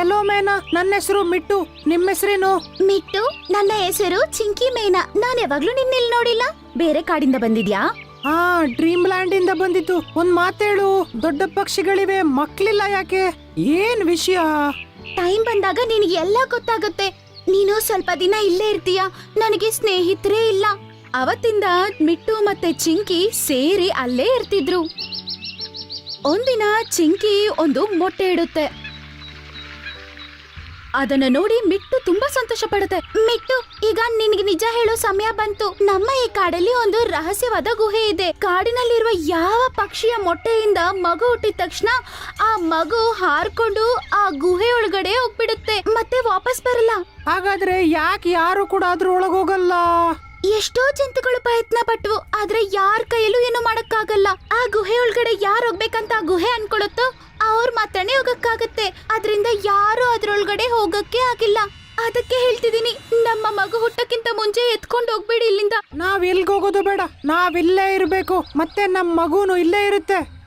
Hello ಮೇನಾ ನನ್ನ ಹೆಸರು ಮಿಟ್ಟು. ನಿಮ್ಮ ಹೆಸರೇನು? ಮಿಟ್ಟು ನನ್ನ ಹೆಸರು ಚಿಂಕಿ ಮೇನಾ. ನಾನು ಯಾವಾಗ್ಲೂ ನಿನ್ನೆಲ್ಲಿ ನೋಡಿಲ್ಲ. ಬೇರೆ ಕಾಡಿಂದ ಬಂದಿದ್ಯಾ? ಹಾ ಡ್ರೀಮ್ ಲ್ಯಾಂಡ್ ಇಂದ ಬಂದಿತ್ತು ಒಂದ್ ಮಾತೇಳು ದೊಡ್ಡ ಪಕ್ಷಿಗಳಿವೆ ಮಕ್ಳಿಲ್ಲ ಯಾಕೆ? ಏನ್ ವಿಷಯ? ಟೈಮ್ ಬಂದಾಗ ನಿನಗೆ ಎಲ್ಲ ಗೊತ್ತಾಗುತ್ತೆ. ನೀನು ಸ್ವಲ್ಪ ದಿನ ಇಲ್ಲೇ ಇರ್ತೀಯ? ನನಗೆ ಸ್ನೇಹಿತರೇ ಇಲ್ಲ. ಅವತ್ತಿಂದ ಮಿಟ್ಟು ಮತ್ತೆ ಚಿಂಕಿ ಸೇರಿ ಅಲ್ಲೇ ಇರ್ತಿದ್ರು. ಒಂದಿನ ಚಿಂಕಿ ಒಂದು ಮೊಟ್ಟೆ ಇಡುತ್ತೆ. ಅದನ್ನ ನೋಡಿ ಮಿಟ್ಟು ತುಂಬಾ ಸಂತೋಷ ಪಡುತ್ತೆ. ಮಿಟ್ಟು ಈಗ ನಿನಗೆ ನಿಜ ಹೇಳೋ ಸಮಯ ಬಂತು. ನಮ್ಮ ಈ ಕಾಡಲ್ಲಿ ಒಂದು ರಹಸ್ಯವಾದ ಗುಹೆ ಇದೆ. ಕಾಡಿನಲ್ಲಿರುವ ಯಾವ ಪಕ್ಷಿಯ ಮೊಟ್ಟೆಯಿಂದ ಮಗು ಹುಟ್ಟಿದ ತಕ್ಷಣ ಆ ಮಗು ಹಾರ್ಕೊಂಡು ಆ ಗುಹೆ ಒಳಗಡೆ ಹೋಗ್ಬಿಡುತ್ತೆ. ಮತ್ತೆ ವಾಪಸ್ ಬರಲ್ಲ. ಹಾಗಾದ್ರೆ ಯಾಕೆ ಯಾರು ಕೂಡ ಅದ್ರ ಒಳಗೋಗಲ್ಲ ಎಷ್ಟೋ ಜಂತುಗಳು ಪ್ರಯತ್ನ ಪಟ್ಟವು ಆದ್ರೆ ಯಾರ ಕೈಯಲ್ಲೂ ಏನು ಮಾಡಕ್ಕಾಗಲ್ಲ. ಆ ಗುಹೆ ಒಳಗಡೆ ಯಾರು ಹೋಗ್ಬೇಕಂತ ಆ ಗುಹೆ ಅನ್ಕೊಳುತ್ತೋ ಅವ್ರ ಮಾತ್ರನೇ ಹೋಗಕ್ಕಾಗತ್ತೆ. ಅದರಿಂದ ಯಾರು ಅದ್ರೊಳಗಡೆ ಹೋಗಕ್ಕೆ ಆಗಿಲ್ಲ. ಅದಕ್ಕೆ ಹೇಳ್ತಿದೀನಿ ನಮ್ಮ ಮಗು ಹುಟ್ಟಕ್ಕಿಂತ ಮುಂಚೆ ಎತ್ಕೊಂಡು ಹೋಗ್ಬೇಡಿ ಇಲ್ಲಿಂದ. ನಾವ್ ಎಲ್ಗೋಗೋದು ಬೇಡ. ನಾವ್ ಇಲ್ಲೇ ಇರ್ಬೇಕು. ಮತ್ತೆ ನಮ್ ಮಗುನು ಇಲ್ಲೇ ಇರುತ್ತೆ.